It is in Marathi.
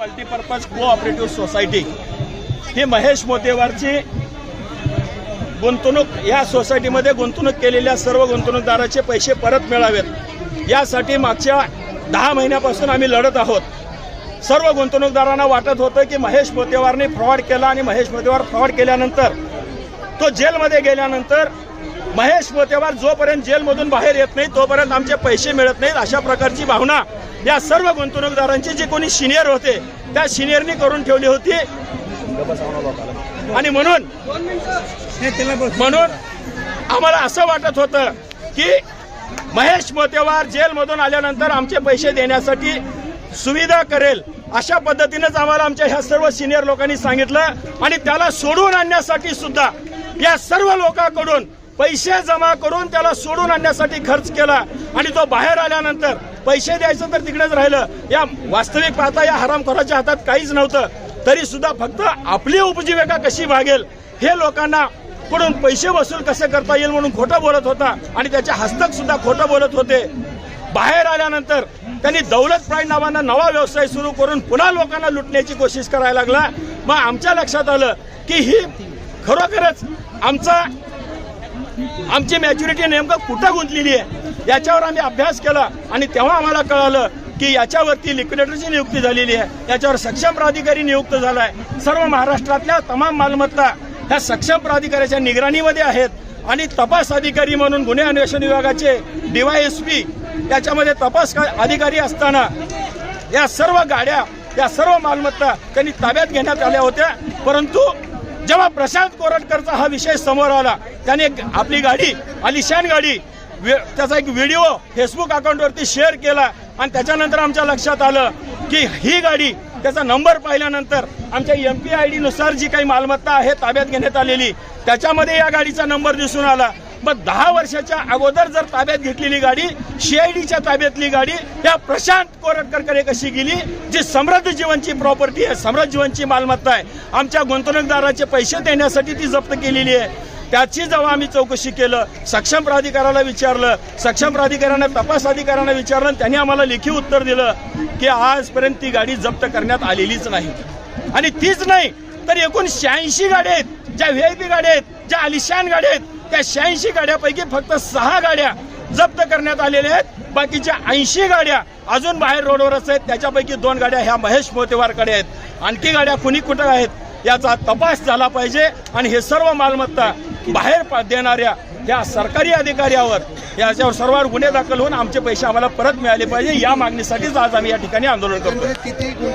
मल्टीपर्पज कोऑपरेटिव्ह सोसायटी ही महेश मोतेवारची गुंतवणूक या सोसायटीमध्ये गुंतवणूक केलेल्या सर्व गुंतवणूकदाराचे पैसे परत मिळावेत. यासाठी मागच्या दहा महिन्यापासून आम्ही लढत आहोत. सर्व गुंतवणूकदारांना वाटत होतं की महेश मोतेवारने फ्रॉड केला आणि महेश मोतेवार फ्रॉड केल्यानंतर तो जेलमध्ये गेल्यानंतर महेश मोतेवार जोपर्यंत जेलमधून बाहेर येत नाही तोपर्यंत आमचे पैसे मिळत नाहीत अशा प्रकारची भावना या सर्व गुंतवणूकदारांची जे कोणी सिनियर होते त्या सिनियरनी करून ठेवली होती. आणि म्हणून म्हणून आम्हाला असं वाटत होतं की महेश मोतेवार जेलमधून आल्यानंतर आमचे पैसे देण्यासाठी सुविधा करेल अशा पद्धतीनेच आम्हाला आमच्या ह्या सर्व सिनियर लोकांनी सांगितलं. आणि त्याला सोडून आणण्यासाठी सुद्धा या सर्व लोकांकडून पैसे जमा करून त्याला सोडून आणण्यासाठी खर्च केला. आणि तो बाहेर आल्यानंतर पैसे द्यायचं तर तिकडेच राहिलं. या वास्तविक पाहता या हरामखोराच्या हातात काहीच नव्हतं. तरी सुद्धा फक्त आपली उपजीविका कशी भागेल हे लोकांना कडून पैसे वसूल कसे करता येईल म्हणून खोटं बोलत होता आणि त्याचे हस्तक सुद्धा खोटं बोलत होते. बाहेर आल्यानंतर त्यांनी दौलत प्राईड नावानं नवा व्यवसाय सुरू करून पुन्हा लोकांना लुटण्याची कोशिश करायला लागला. मग आमच्या लक्षात आलं की ही खरोखरच आमचा आमची मॅच्युरिटी नेमकं कुठं गुंतलेली आहे? याच्यावर आम्ही अभ्यास केला आणि तेव्हा आम्हाला कळालं की याच्यावरती लिक्विडेटरची नियुक्ती झालेली आहे. याच्यावर सक्षम प्राधिकारी नियुक्त झाला आहे सर्व महाराष्ट्रातल्या तमाम मालमत्ता ह्या सक्षम प्राधिकाऱ्याच्या निगराणीमध्ये आहेत. आणि तपास अधिकारी म्हणून गुन्हे अन्वेषण विभागाचे डीवायएसपी याच्यामध्ये तपास अधिकारी असताना या सर्व गाड्या या सर्व मालमत्ता त्यांनी ताब्यात घेण्यात आल्या होत्या. परंतु जेव्हा प्रशांत कोरटकरचा हा विषय समोर आला त्याने एक आपली गाडी आलिशान गाडी त्याचा एक व्हिडिओ फेसबुक अकाउंटवरती शेअर केला आणि त्याच्यानंतर आमच्या लक्षात आलं की ही गाडी त्याचा नंबर पाहिल्यानंतर आमच्या एम पी आय डी नुसार जी काही मालमत्ता आहे ताब्यात घेण्यात आलेली त्याच्यामध्ये या गाडीचा नंबर दिसून आला. मग दहा वर्षाच्या अगोदर जर ताब्यात घेतलेली गाडी सीआयडीच्या ताब्यातली गाडी या प्रशांत कोरटकरकडे कशी गेली जी समृद्ध जीवनची प्रॉपर्टी आहे समृद्ध जीवनची मालमत्ता आहे. आमच्या गुंतवणूकदाराचे पैसे देण्यासाठी ती जप्त केलेली आहे. त्याची जेव्हा आम्ही चौकशी केलं सक्षम प्राधिकाराला विचारलं सक्षम प्राधिकाऱ्याने तपास अधिकाऱ्यांना विचारलं आणि त्यांनी आम्हाला लेखी उत्तर दिलं की आजपर्यंत ती गाडी जप्त करण्यात आलेलीच नाही. आणि तीच नाही तर एकूण शहाऐंशी गाड्या आहेत ज्या व्ही आय पी गाड्या आहेत ज्या आलिशान गाड्या आहेत त्या शहाऐंशी गाड्यापैकी फक्त सहा गाड्या जप्त करण्यात आलेल्या आहेत. बाकीच्या ऐंशी गाड्या अजून बाहेर रोडवरच आहेत त्याच्यापैकी दोन गाड्या ह्या महेश मोतेवारकडे आहेत. आणखी गाड्या कुणी कुठं आहेत याचा तपास झाला पाहिजे. आणि हे सर्व मालमत्ता बाहेर देणाऱ्या या सरकारी अधिकाऱ्यावर याच्यावर सर्वांवर गुन्हे दाखल होऊन आमचे पैसे आम्हाला परत मिळाले पाहिजे. या मागणीसाठीच आज आम्ही या ठिकाणी आंदोलन करतो